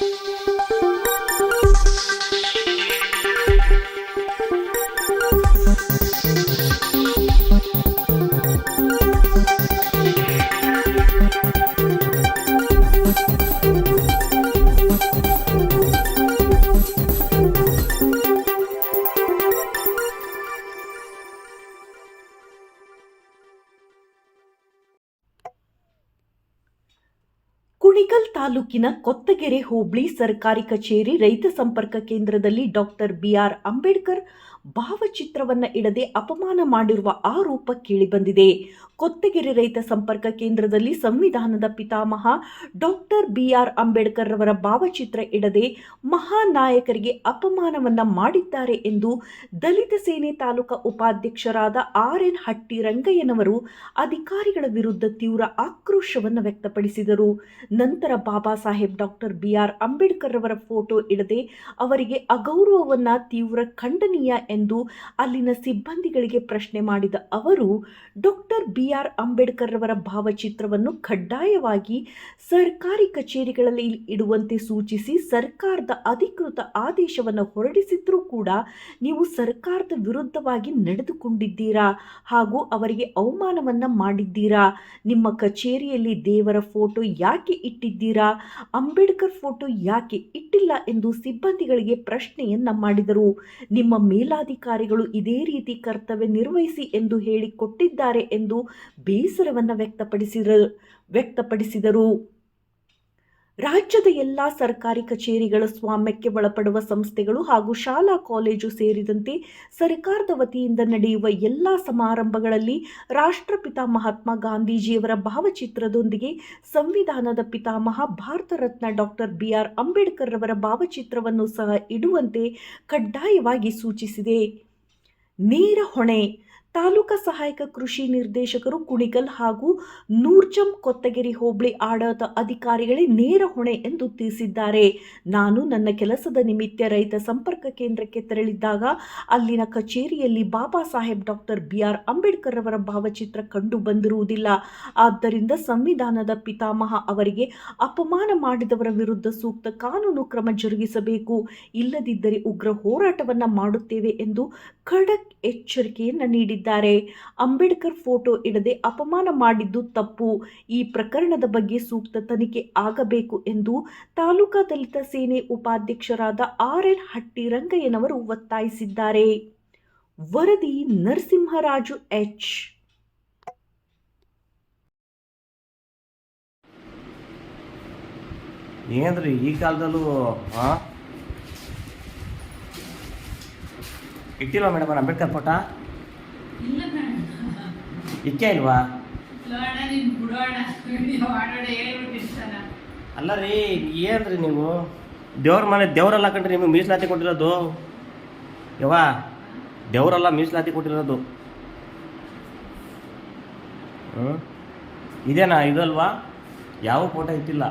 Thank you. Kunigal ತಾಲೂಕಿನ ಕೊತ್ತಗೆರೆ ಹೋಬಳಿ ಸರ್ಕಾರಿ ಕಚೇರಿ ರೈತ ಸಂಪರ್ಕ ಕೇಂದ್ರದಲ್ಲಿ ಡಾಕ್ಟರ್ ಬಿಆರ್ ಅಂಬೇಡ್ಕರ್ ಭಾವಚಿತ್ರವನ್ನ ಇಡದೆ ಅಪಮಾನ ಮಾಡಿರುವ ಆರೋಪ ಕೇಳಿಬಂದಿದೆ. ಕೊತ್ತಗೆರೆ ರೈತ ಸಂಪರ್ಕ ಕೇಂದ್ರದಲ್ಲಿ ಸಂವಿಧಾನದ ಪಿತಾಮಹ ಡಾಕ್ಟರ್ ಬಿಆರ್ ಅಂಬೇಡ್ಕರ್ ರವರ ಭಾವಚಿತ್ರ ಇಡದೆ ಮಹಾನಾಯಕರಿಗೆ ಅಪಮಾನವನ್ನ ಮಾಡಿದ್ದಾರೆ ಎಂದು ದಲಿತ ಸೇನೆ ತಾಲೂಕಾ ಉಪಾಧ್ಯಕ್ಷರಾದ ಆರ್ ಎನ್ ಹಟ್ಟಿ ರಂಗಯ್ಯನವರು ಅಧಿಕಾರಿಗಳ ವಿರುದ್ಧ ತೀವ್ರ ಆಕ್ರೋಶವನ್ನು ವ್ಯಕ್ತಪಡಿಸಿದರು. ನಂತರ ಬಾಬಾ ಸಾಹೇಬ್ ಡಾಕ್ಟರ್ ಬಿಆರ್ ಅಂಬೇಡ್ಕರ್ ಅವರ ಫೋಟೋ ಇಡದೆ ಅವರಿಗೆ ಅಗೌರವವನ್ನು ತೀವ್ರ ಖಂಡನೀಯ ಎಂದು ಅಲ್ಲಿನ ಸಿಬ್ಬಂದಿಗಳಿಗೆ ಪ್ರಶ್ನೆ ಮಾಡಿದ ಅವರು, ಡಾಕ್ಟರ್ ಬಿಆರ್ ಅಂಬೇಡ್ಕರ್ ಅವರ ಭಾವಚಿತ್ರವನ್ನು ಕಡ್ಡಾಯವಾಗಿ ಸರ್ಕಾರಿ ಕಚೇರಿಗಳಲ್ಲಿ ಇಡುವಂತೆ ಸೂಚಿಸಿ ಸರ್ಕಾರದ ಅಧಿಕೃತ ಆದೇಶವನ್ನು ಹೊರಡಿಸಿದ್ರೂ ಕೂಡ ನೀವು ಸರ್ಕಾರದ ವಿರುದ್ಧವಾಗಿ ನಡೆದುಕೊಂಡಿದ್ದೀರಾ ಹಾಗೂ ಅವರಿಗೆ ಅವಮಾನವನ್ನು ಮಾಡಿದ್ದೀರಾ? ನಿಮ್ಮ ಕಚೇರಿಯಲ್ಲಿ ದೇವರ ಫೋಟೋ ಯಾಕೆ ಇಟ್ಟಿದ್ದೀರಾ? ಅಂಬೇಡ್ಕರ್ ಫೋಟೋ ಯಾಕೆ ಇಟ್ಟಿಲ್ಲ ಎಂದು ಸಿಬ್ಬಂದಿಗಳಿಗೆ ಪ್ರಶ್ನೆಯನ್ನ ಮಾಡಿದರು. ನಿಮ್ಮ ಮೇಲಾಧಿಕಾರಿಗಳು ಇದೇ ರೀತಿ ಕರ್ತವ್ಯ ನಿರ್ವಹಿಸಿ ಎಂದು ಹೇಳಿಕೊಟ್ಟಿದ್ದಾರೆ ಎಂದು ಬೇಸರವನ್ನು ವ್ಯಕ್ತಪಡಿಸಿದ ವ್ಯಕ್ತಪಡಿಸಿದರು. ರಾಜ್ಯದ ಎಲ್ಲ ಸರ್ಕಾರಿ ಕಚೇರಿಗಳ ಸ್ವಾಮ್ಯಕ್ಕೆ ಒಳಪಡುವ ಸಂಸ್ಥೆಗಳು ಹಾಗೂ ಶಾಲಾ ಕಾಲೇಜು ಸೇರಿದಂತೆ ಸರ್ಕಾರದ ವತಿಯಿಂದ ನಡೆಯುವ ಎಲ್ಲ ಸಮಾರಂಭಗಳಲ್ಲಿ ರಾಷ್ಟ್ರಪಿತ ಮಹಾತ್ಮ ಗಾಂಧೀಜಿಯವರ ಭಾವಚಿತ್ರದೊಂದಿಗೆ ಸಂವಿಧಾನದ ಪಿತಾಮಹ ಭಾರತ ರತ್ನ ಡಾಕ್ಟರ್ ಬಿಆರ್ ಅಂಬೇಡ್ಕರ್ ರವರ ಭಾವಚಿತ್ರವನ್ನು ಸಹ ಇಡುವಂತೆ ಕಡ್ಡಾಯವಾಗಿ ಸೂಚಿಸಿದೆ. ನೇರ ಹೊಣೆ ತಾಲೂಕಾ ಸಹಾಯಕ ಕೃಷಿ ನಿರ್ದೇಶಕರು ಕುಣಿಗಲ್ ಹಾಗೂ ನೂರ್ಜಂ ಕೊತ್ತಗೆರಿ ಹೋಬಳಿ ಆಡಳಿತ ಅಧಿಕಾರಿಗಳೇ ನೇರ ಹೊಣೆ ಎಂದು ತಿಳಿಸಿದ್ದಾರೆ. ನಾನು ನನ್ನ ಕೆಲಸದ ನಿಮಿತ್ತ ರೈತ ಸಂಪರ್ಕ ಕೇಂದ್ರಕ್ಕೆ ತೆರಳಿದ್ದಾಗ ಅಲ್ಲಿನ ಕಚೇರಿಯಲ್ಲಿ Baba Saheb doctor B R Ambedkar ಅವರ ಭಾವಚಿತ್ರ ಕಂಡು ಬಂದಿರುವುದಿಲ್ಲ. ಆದ್ದರಿಂದ ಸಂವಿಧಾನದ ಪಿತಾಮಹ ಅವರಿಗೆ ಅಪಮಾನ ಮಾಡಿದವರ ವಿರುದ್ಧ ಸೂಕ್ತ ಕಾನೂನು ಕ್ರಮ ಜರುಗಿಸಬೇಕು. ಇಲ್ಲದಿದ್ದರೆ ಉಗ್ರ ಹೋರಾಟವನ್ನು ಮಾಡುತ್ತೇವೆ ಎಂದು ಖಡಕ್ ಎಚ್ಚರಿಕೆಯನ್ನ ನೀಡಿದ್ದಾರೆ. ಅಂಬೇಡ್ಕರ್ ಫೋಟೋ ಇಡದೆ ಅಪಮಾನ ಮಾಡಿದ್ದು ತಪ್ಪು. ಈ ಪ್ರಕರಣದ ಬಗ್ಗೆ ಸೂಕ್ತ ತನಿಖೆ ಆಗಬೇಕು ಎಂದು ತಾಲೂಕಾ ದಲಿತ ಸೇನೆ ಉಪಾಧ್ಯಕ್ಷರಾದ ಆರ್ ಎನ್ ಹಟ್ಟಿ ರಂಗಯ್ಯನವರು ಒತ್ತಾಯಿಸಿದ್ದಾರೆ. ವರದಿ ನರಸಿಂಹರಾಜು ಎಚ್. ಏನ್ರಿ ಈ ಕಾಲದಲ್ಲೂ ಇಟ್ಟಿಲ್ವಾ ಮೇಡಮ್ ಅಂಬೇಡ್ಕರ್ ಫೋಟ? ಇಕ್ಕೇ ಇಲ್ವಾ? ಅಲ್ಲ ರೀ ಏನ್ರಿ ನೀವು? ದೇವ್ರ ಮನೆ ದೇವ್ರಲ್ಲ ಕಂಡ್ರಿ ನಿಮಗೆ ಮೀಸಲಾತಿ ಕೊಟ್ಟಿರೋದು. ಯವ್ವಾ ದೇವರಲ್ಲ ಮೀಸಲಾತಿ ಕೊಟ್ಟಿರೋದು. ಹ್ಞೂ ಇದೇನಾ ಇದಲ್ವಾ ಯಾವ ಫೋಟೋ ಇಟ್ಟಿಲ್ಲ?